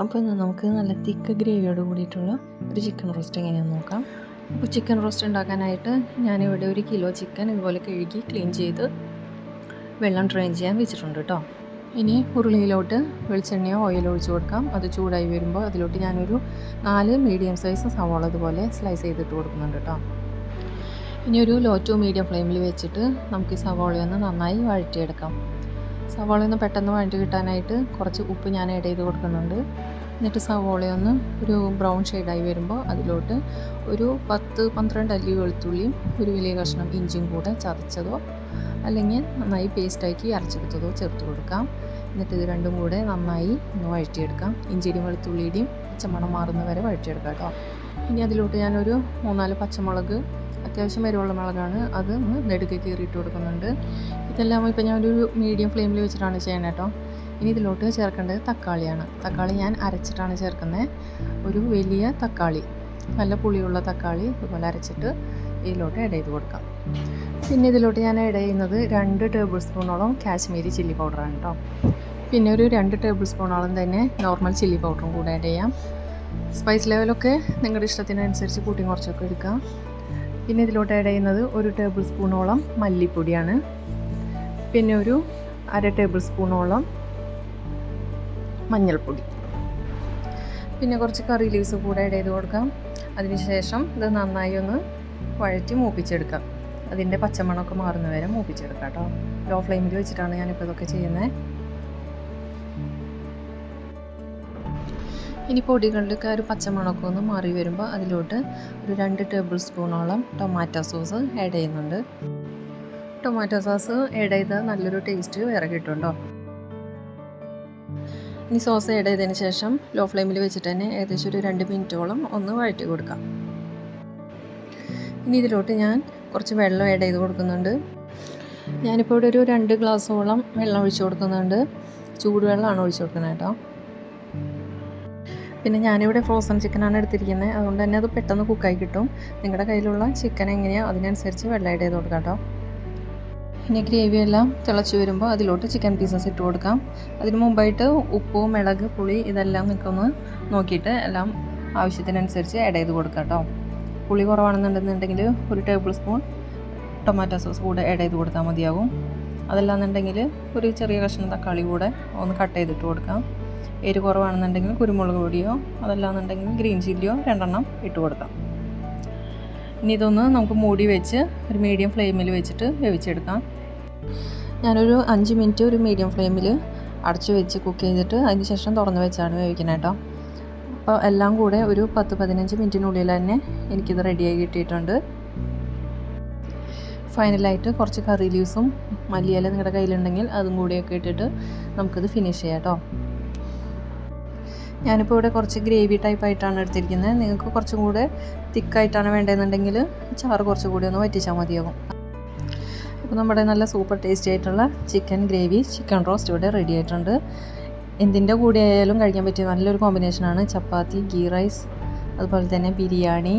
അപ്പോൾ ഇന്ന് നമുക്ക് നല്ല തിക്ക് ഗ്രേവിയോട് കൂടിയിട്ടുള്ള ഒരു ചിക്കൻ റോസ്റ്റ് എങ്ങനെയാണെന്ന് നോക്കാം. അപ്പോൾ ചിക്കൻ റോസ്റ്റ് ഉണ്ടാക്കാനായിട്ട് ഞാനിവിടെ ഒരു കിലോ ചിക്കൻ ഇതുപോലെ കഴുകി ക്ലീൻ ചെയ്ത് വെള്ളം ഡ്രെയിൻ ചെയ്യാൻ വെച്ചിട്ടുണ്ട് കേട്ടോ. ഇനി ഉരുളിയിലോട്ട് വെളിച്ചെണ്ണയോ ഓയിലോ ഒഴിച്ച് കൊടുക്കാം. അത് ചൂടായി വരുമ്പോൾ അതിലോട്ട് ഞാനൊരു നാല് മീഡിയം സൈസ് സവാള ഇതുപോലെ സ്ലൈസ് ചെയ്തിട്ട് കൊടുക്കുന്നുണ്ട് കേട്ടോ. ഇനി ഒരു ലോ ടു മീഡിയം ഫ്ലെയിമിൽ വെച്ചിട്ട് നമുക്ക് ഈ സവാളയൊന്ന് നന്നായി വഴറ്റിയെടുക്കാം. സവാള പെട്ടെന്ന് വഴറ്റി കിട്ടാനായിട്ട് കുറച്ച് ഉപ്പ് ഞാൻ ആഡ് ചെയ്ത് കൊടുക്കുന്നുണ്ട്. എന്നിട്ട് സവോളയൊന്ന് ഒരു ബ്രൗൺ ഷെയ്ഡായി വരുമ്പോൾ അതിലോട്ട് ഒരു പത്ത് പന്ത്രണ്ട് അല്ലി വെളുത്തുള്ളിയും ഒരു വലിയ കഷ്ണം ഇഞ്ചിയും കൂടെ ചതച്ചതോ അല്ലെങ്കിൽ നന്നായി പേസ്റ്റാക്കി അരച്ചെടുത്തതോ ചേർത്ത് കൊടുക്കാം. എന്നിട്ട് ഇത് രണ്ടും കൂടെ നന്നായി ഒന്ന് വഴറ്റിയെടുക്കാം. ഇഞ്ചിയുടെയും വെളുത്തുള്ളിയുടെയും പച്ചമണം മാറുന്ന വരെ വഴറ്റിയെടുക്കാം കേട്ടോ. ഇനി അതിലോട്ട് ഞാനൊരു മൂന്നാൽ പച്ചമുളക് അത്യാവശ്യം എരിവുള്ള മുളകാണ്. അത് ഒന്ന് നെടുക്കെ കീറിയിട്ട് കൊടുക്കുന്നുണ്ട്. ഇതെല്ലാം ഇപ്പോൾ ഞാൻ ഒരു മീഡിയം ഫ്ലെയിമിൽ വെച്ചിട്ടാണ് ചെയ്യുന്നത് കേട്ടോ. ഇനി ഇതിലോട്ട് ചേർക്കേണ്ടത് തക്കാളിയാണ്. തക്കാളി ഞാൻ അരച്ചിട്ടാണ് ചേർക്കുന്നത് ഒരു വലിയ തക്കാളി നല്ല പുളിയുള്ള തക്കാളി ഇതുപോലെ അരച്ചിട്ട് ഇതിലോട്ട് ആഡ് ചെയ്ത് കൊടുക്കാം. പിന്നെ ഇതിലോട്ട് ഞാൻ ആഡ് ചെയ്യുന്നത് രണ്ട് ടേബിൾ സ്പൂണോളം കാശ്മീരി ചില്ലി പൗഡറാണ് കേട്ടോ. പിന്നെ ഒരു രണ്ട് ടേബിൾ സ്പൂണോളം തന്നെ നോർമൽ ചില്ലി പൗഡറും കൂടെ ആഡ് ചെയ്യാം. സ്പൈസ് ലെവലൊക്കെ നിങ്ങളുടെ ഇഷ്ടത്തിനനുസരിച്ച് കൂട്ടി കുറച്ചൊക്കെ എടുക്കാം. പിന്നെ ഇതിലോട്ട് ആഡ് ചെയ്യുന്നത് ഒരു ടേബിൾ സ്പൂണോളം മല്ലിപ്പൊടിയാണ്. പിന്നെ ഒരു അര ടേബിൾ സ്പൂണോളം മഞ്ഞൾപ്പൊടി. പിന്നെ കുറച്ച് കറി ലീവ്സ് കൂടെ ആഡ് ചെയ്ത് കൊടുക്കാം. അതിനുശേഷം ഇത് നന്നായി ഒന്ന് വഴറ്റി മൂപ്പിച്ചെടുക്കാം. അതിന്റെ പച്ചമണമൊക്കെ മാറുന്ന വരെ മൂപ്പിച്ചെടുക്കാം കേട്ടോ. ലോ ഫ്ലെയിമിൽ വെച്ചിട്ടാണ് ഞാനിപ്പോൾ ഇതൊക്കെ ചെയ്യുന്നത് ഇനി പൊടികളിലൊക്കെ ഒരു പച്ചമുളകൊക്കെ ഒന്ന് മാറി വരുമ്പോൾ അതിലോട്ട് ഒരു രണ്ട് ടേബിൾ സ്പൂണോളം ടൊമാറ്റോ സോസ് ആഡ് ചെയ്യുന്നുണ്ട്. ടൊമാറ്റോ സോസ് ആഡ് ചെയ്താൽ നല്ലൊരു ടേസ്റ്റ് വേറെ കിട്ടുമല്ലോ. ഇനി സോസ് ആഡ് ചെയ്തതിന് ശേഷം ലോ ഫ്ലെയിമിൽ വെച്ചിട്ട് തന്നെ ഏകദേശം ഒരു രണ്ട് മിനിറ്റോളം ഒന്ന് വഴറ്റി കൊടുക്കാം. ഇനി ഇതിലോട്ട് ഞാൻ കുറച്ച് വെള്ളം ആഡ് ചെയ്ത് കൊടുക്കുന്നുണ്ട്. ഞാനിപ്പോൾ ഇവിടെ ഒരു രണ്ട് ഗ്ലാസ്സോളം വെള്ളം ഒഴിച്ചു കൊടുക്കുന്നുണ്ട്. ചൂടുവെള്ളമാണ് ഒഴിച്ചു കൊടുക്കുന്നത് കേട്ടോ. പിന്നെ ഞാനിവിടെ ഫ്രോസൺ ചിക്കനാണ് എടുത്തിരിക്കുന്നത് അതുകൊണ്ട് തന്നെ അത് പെട്ടെന്ന് കുക്കായി കിട്ടും. നിങ്ങളുടെ കയ്യിലുള്ള ചിക്കൻ എങ്ങനെയാണ് അതിനനുസരിച്ച് വെള്ളം ആഡ് ചെയ്ത് കൊടുക്കാം കേട്ടോ. ഇനി ഗ്രേവി എല്ലാം തിളച്ച് വരുമ്പോൾ അതിലോട്ട് ചിക്കൻ പീസസ് ഇട്ട് കൊടുക്കാം. അതിന് മുമ്പായിട്ട് ഉപ്പ് മിളക് പുളി ഇതെല്ലാം നിൽക്കൊന്ന് നോക്കിയിട്ട് എല്ലാം ആവശ്യത്തിനനുസരിച്ച് ആഡ് ചെയ്ത് കൊടുക്കാം കേട്ടോ. പുളി കുറവാണെന്നുണ്ടെന്നുണ്ടെങ്കിൽ ഒരു ടേബിൾ സ്പൂൺ ടൊമാറ്റോ സോസ് കൂടെ ആഡ് ചെയ്ത് കൊടുത്താൽ മതിയാവും. അതല്ലാന്നുണ്ടെങ്കിൽ ഒരു ചെറിയ കഷ്ണം തക്കാളി കൂടെ ഒന്ന് കട്ട് ചെയ്തിട്ട് കൊടുക്കാം. എരി കുറവാണെന്നുണ്ടെങ്കിൽ കുരുമുളക് പൊടിയോ അതല്ലാന്നുണ്ടെങ്കിൽ ഗ്രീൻ ചില്ലിയോ രണ്ടെണ്ണം ഇട്ട് കൊടുക്കാം. ഇനി ഇതൊന്ന് നമുക്ക് മൂടി വെച്ച് ഒരു മീഡിയം ഫ്ലെയിമിൽ വെച്ചിട്ട് വേവിച്ചെടുക്കാം. ഞാനൊരു അഞ്ച് മിനിറ്റ് ഒരു മീഡിയം ഫ്ലെയിമിൽ അടച്ചു വെച്ച് കുക്ക് ചെയ്തിട്ട് അതിന് ശേഷം തുറന്ന് വെച്ചാണ് വേവിക്കുന്നത് കേട്ടോ. അപ്പോൾ എല്ലാം കൂടെ ഒരു പത്ത് പതിനഞ്ച് മിനിറ്റിനുള്ളിൽ തന്നെ എനിക്കിത് റെഡിയായി കിട്ടിയിട്ടുണ്ട്. ഫൈനലായിട്ട് കുറച്ച് കറി ലീവ്സും മല്ലിയില നിങ്ങളുടെ കയ്യിലുണ്ടെങ്കിൽ അതും കൂടിയൊക്കെ ഇട്ടിട്ട് നമുക്കിത് ഫിനിഷ് ചെയ്യാം കേട്ടോ. ഞാനിപ്പോൾ ഇവിടെ കുറച്ച് ഗ്രേവി ടൈപ്പ് ആയിട്ടാണ് എടുത്തിരിക്കുന്നത്. നിങ്ങൾക്ക് കുറച്ചും കൂടെ തിക്കായിട്ടാണ് വേണ്ടതെന്നുണ്ടെങ്കിൽ ചാറ് കുറച്ചും കൂടി ഒന്ന് വറ്റിച്ചാൽ മതിയാകും. അപ്പോൾ നമ്മുടെ നല്ല സൂപ്പർ ടേസ്റ്റി ആയിട്ടുള്ള ചിക്കൻ ഗ്രേവി ചിക്കൻ റോസ്റ്റ് ഇവിടെ റെഡി ആയിട്ടുണ്ട്. എന്തിന്റെ കൂടെ ആയാലും കഴിക്കാൻ പറ്റിയ നല്ലൊരു കോമ്പിനേഷനാണ് ചപ്പാത്തി ഗീ റൈസ് അതുപോലെ തന്നെ ബിരിയാണി.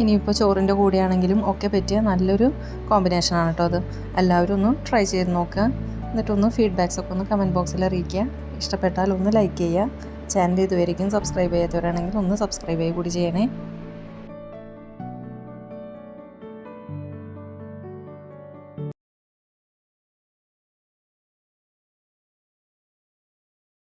ഇനിയിപ്പോൾ ചോറിന്റെ കൂടെയാണെങ്കിലും ഒക്കെ പറ്റിയ നല്ലൊരു കോമ്പിനേഷനാണ് കേട്ടോ അത്. എല്ലാവരും ഒന്ന് ട്രൈ ചെയ്ത് നോക്കുക എന്നിട്ടൊന്ന് ഫീഡ്ബാക്സ് ഒക്കെ ഒന്ന് കമന്റ് ബോക്സിൽ അറിയിക്കുക. ഇഷ്ടപ്പെട്ടാൽ ഒന്ന് ലൈക്ക് ചെയ്യുക. ചാനൽ ഇതുവരെയും സബ്സ്ക്രൈബ് ചെയ്യാത്തവരാണെങ്കിൽ ഒന്ന് സബ്സ്ക്രൈബ് ചെയ്യുക കൂടി ചെയ്യണേ.